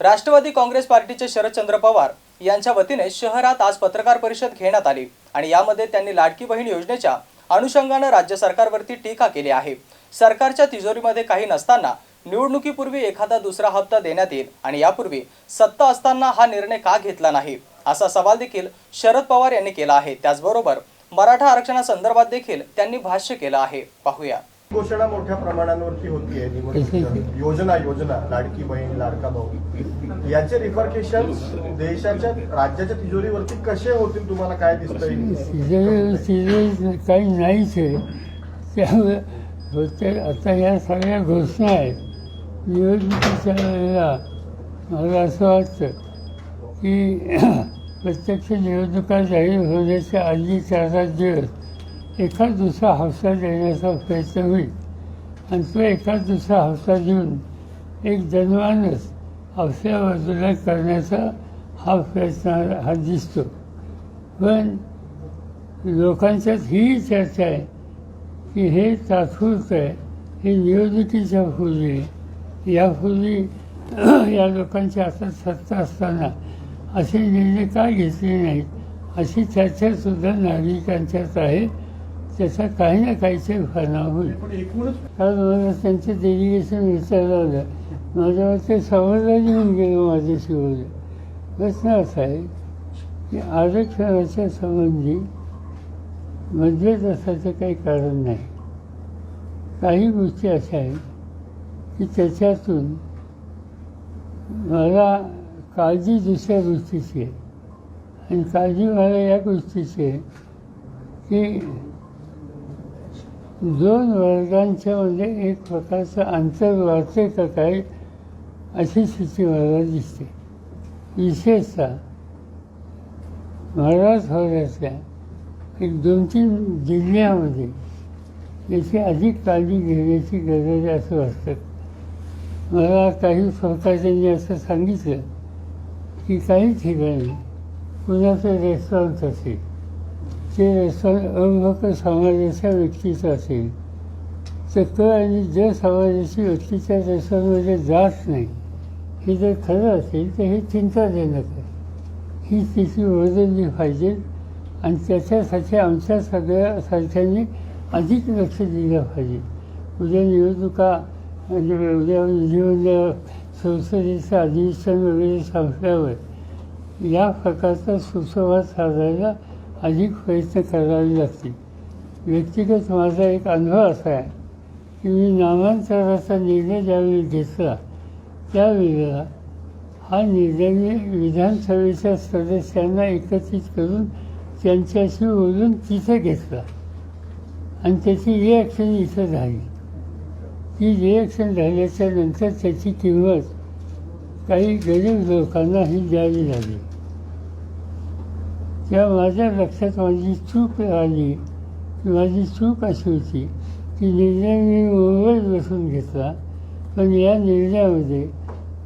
राष्ट्रवादी काँग्रेस पार्टीचे शरदचंद्र पवार यांच्या वतीने शहरात आज पत्रकार परिषद घेण्यात आली आणि यामध्ये त्यांनी लाडकी बहीण योजनेच्या अनुषंगानं राज्य सरकारवरती टीका केली आहे. सरकारच्या तिजोरीमध्ये काही नसताना निवडणुकीपूर्वी एखादा दुसरा हप्ता देण्यात येईल आणि यापूर्वी सत्ता असताना हा निर्णय का घेतला नाही असा सवाल देखील शरद पवार यांनी केला आहे. त्याचबरोबर मराठा आरक्षणासंदर्भात देखील त्यांनी भाष्य केलं आहे. पाहूया. घोषणा मोठ्या प्रमाणावरती होतीये निवडणुकीच्या योजना योजना लाडकी बहीण लाडका भाऊ. याचे रिफर्केशन देशाच्या राज्याच्या तिजोरीवरती कसे होतील तुम्हाला काय दिसतंय? काही नाहीच आहे. त्यामुळे होते आता या सगळ्या घोषणा आहेत. निवडणुकीच्या वेळेला मला असं वाटतं की प्रत्यक्ष निवडणुका जाहीर होण्याच्या आधी चार दिवस एखाद दुसरा हौसा देण्याचा प्रयत्न होईल आणि तो एखाद दुसरा हौसा देऊन एक जनमानस आपल्या बाजूला करण्याचा हा प्रयत्न हा दिसतो. पण लोकांच्यात ही चर्चा आहे की हे तात्पुरतं आहे हे निवडणुकीच्या पूर्वी यापूर्वी या लोकांच्या हातात सत्ता असताना असे निर्णय का घेतले नाहीत अशी चर्चासुद्धा नागरिकांच्यात आहे. त्याचा काही ना काहीतरी परिणाम होईल. कारण मला त्यांचं डेलिगेशन विचारलं होतं माझ्यावर ते समाजाने येऊन गेलं माझ्याशी बोलले प्रश्न असा आहे की आरक्षणाच्या संबंधी मतभेद असायचं काही कारण नाही. काही गोष्टी अशा आहेत की त्याच्यातून मला काळजी दुसऱ्या गोष्टीची आहे. आणि काळजी मला या गोष्टीची आहे की दोन वर्गांच्या मध्ये एक प्रकारचं अंतर वाढते का काय अशी स्थिती मला दिसते. विशेषतः मराठवाड्यातल्या एक दोन तीन जिल्ह्यामध्ये याची अधिक काळजी घेण्याची गरज आहे असं वाटतं. मला काही सहकार्यांनी असं सांगितलं की काही ठिकाणी कुणाचं रेस्टॉरंट असेल ते रेस्टॉरंट अविभक्त समाजाच्या व्यक्तीचं असेल तर क आणि ज समाजाची व्यक्तीच्या रेस्टॉरंटमध्ये जात नाही हे जर खरं असेल तर हे चिंताजनक आहे. ही स्थिती बदलली पाहिजे आणि त्याच्यासाठी आमच्या सगळ्या सारख्यांनी अधिक लक्ष दिलं पाहिजे. उद्या निवडणुका म्हणजे उद्या विधिमंडळ संसदेचं अधिवेशन वगैरे संपल्यावर या प्रकारचा सुसंवाद साधायला अधिक प्रयत्न करावे लागतील व्यक्तिगत माझा एक अनुभव असा आहे की मी नामांतराचा निर्णय ज्यावेळी घेतला त्यावेळेला हा निर्णय मी विधानसभेच्या सदस्यांना एकत्रित करून त्यांच्याशी बोलून तिथे घेतला. आणि त्याची रिॲक्शन इथं झाली. ती रिॲक्शन झाल्याच्यानंतर त्याची किंमत काही गरीब लोकांनाही द्यावी लागली. तेव्हा माझ्या लक्षात माझी चूक आली. की माझी चूक अशी होती की निर्णय मी मुंबईत बसून घेतला. पण या निर्णयामध्ये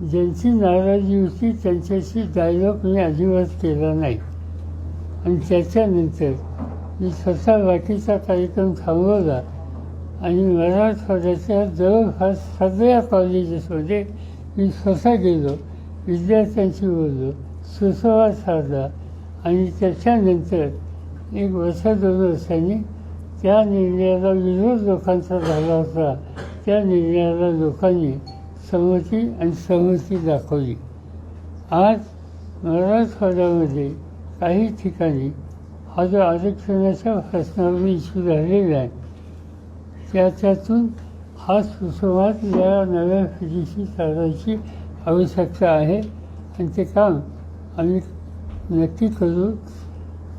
ज्यांची नाराजी होती त्यांच्याशी डायलॉग मी अजिबात केला नाही. आणि त्याच्यानंतर मी स्वतः बाकीचा कार्यक्रम थांबवला आणि मराठवाड्याच्या जवळपास सगळ्या कॉलेजेसमध्ये मी स्वतः गेलो. विद्यार्थ्यांशी बोललो. सुसंवाद साधला. आणि त्याच्यानंतर एक वर्ष दोन वर्षांनी त्या निर्णयाला विरोध लोकांचा झाला होता. त्या निर्णयाला लोकांनी संमती आणि सहमती दाखवली. आज मराठवाड्यामध्ये काही ठिकाणी हा जो आरक्षणाच्या प्रश्नावर इश्यू झालेला आहे. त्याच्यातून हा सुसंवाद या नव्या पिढीशी साधायची आवश्यकता आहे. आणि ते काम आम्ही नक्की करू.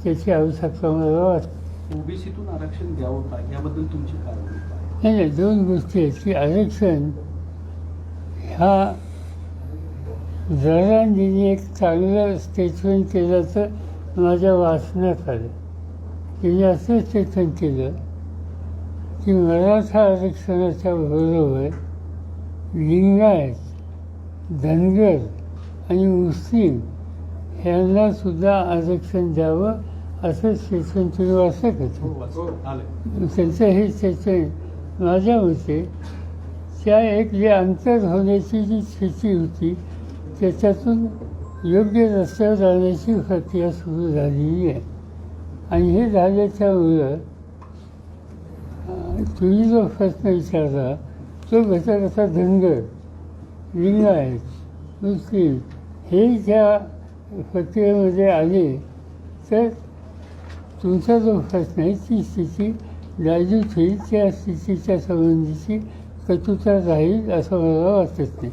त्याची आवश्यकता मला वाटते ओबीसीतून आरक्षण द्यावं का? याबद्दल तुमची काय? नाही नाही दोन गोष्टी आहेत की आरक्षण ह्या जरांनी एक चांगलं स्टेटमेंट केलं तर माझ्या वाचण्यात आलं. तिने असं स्टेटमेंट केलं की मराठा आरक्षणाच्या बरोबर लिंगायत धनगर आणि मुस्लिम ह्यांना सुद्धा आरक्षण द्यावं असं स्टेटमेंट तुम्ही वाचलं का हो, वाच- आलंय. त्यांचं हे स्टेटमेंट माझ्या मते त्या एक जे अंतर होण्याची जी स्थिती होती त्याच्यातून योग्य रस्त्यावर जाण्याची प्रक्रिया सुरू झालेली आहे आणि हे झाल्याच्यामुळं तुम्ही जो प्रश्न विचारला तो घटक असा धनगर लिंगायत मुस्लिम हे ज्या प्रक्रियेमध्ये आले तर तुमचा जो प्रश्न आहे ती स्थिती जागृत होईल त्या स्थितीच्या संबंधीची कटुता राहील असं मला वाटत नाही.